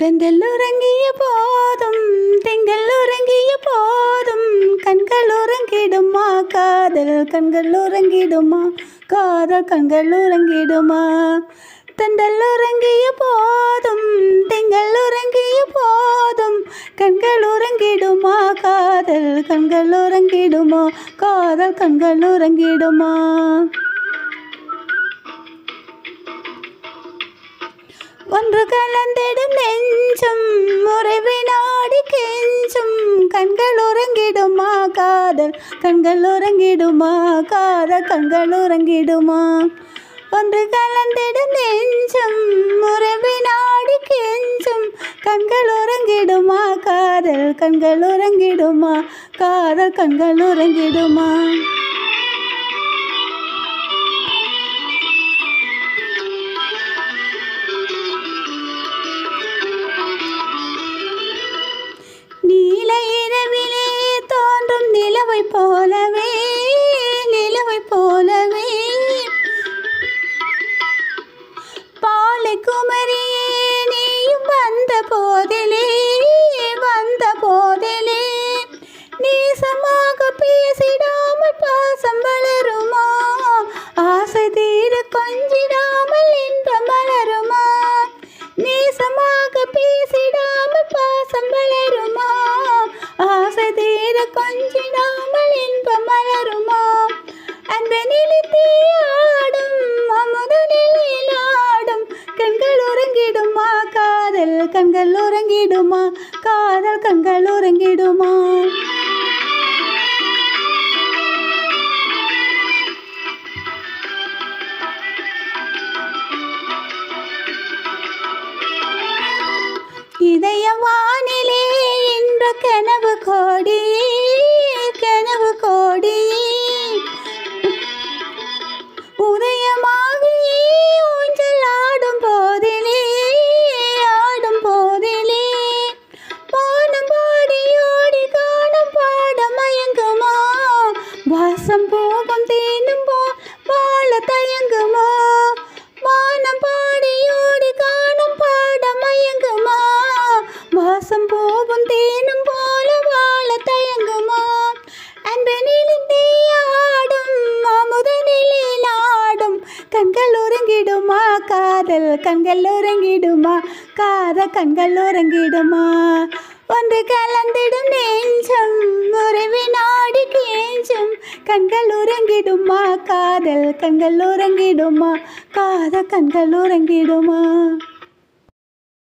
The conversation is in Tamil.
தெந்தல் உறங்கிய போதும் திங்கள் உறங்கிய போதும் கண்கள் உறங்கிடுமா காதல் கண்கள் உறங்கிடுமா காதல் கண்கள் உறங்கிடுமா தென்றல் உறங்கிய போதும் திங்கள் உறங்கிய போதும் கண்கள் உறங்கிடுமா காதல் கண்கள் உறங்கிடுமா காதல் கண்கள் உறங்கிடுமா ஒன்று கலந்திடும் நெஞ்சும் ஒரு வினாடி கெஞ்சும். கண்கள் உறங்கிடுமா காதல் கண்கள் உறங்கிடுமா காதல் கண்கள் உறங்கிடுமா? ஒன்று கலந்திடும் நெஞ்சும் ஒரு வினாடி கெஞ்சும். கண்கள் உறங்கிடுமா காதல் கண்கள் உறங்கிடுமா காதல் கண்கள் உறங்கிடுமா? போதிலே வந்த போதிலே நேசமாக பேசிடாமல் பாசம் வளருமா? ஆசை தீர கொஞ்சிடாமல் இன்பம் மலருமா? நேசமாக பேசிடாமல் பாசம் வளருமா? காதல் கண்கள் உறங்கிடுமா? காதல் கண்கள் உறங்கிடுமா? இதயமா வாசம் போகும் தேனும் போ வாழ தயங்குமா? வானம் பாடியோடி காணும் பாட மயங்குமா? வாசம் போகும் தேனும் போல வாழ தயங்குமா? அன்பு ஆடும் அமுத நிலையில் ஆடும். கண்கள் உறங்கிடுமா? காதல் கண்கள் உறங்கிடுமா? காத கண்கள் உறங்கிடுமா? ஒன்று கலந்திடும் நெஞ்சம் கண்கள் உறங்கிடுமா? காதல் கண்கள் உறங்கிடுமா? காத கண்கள் உறங்கிடுமா?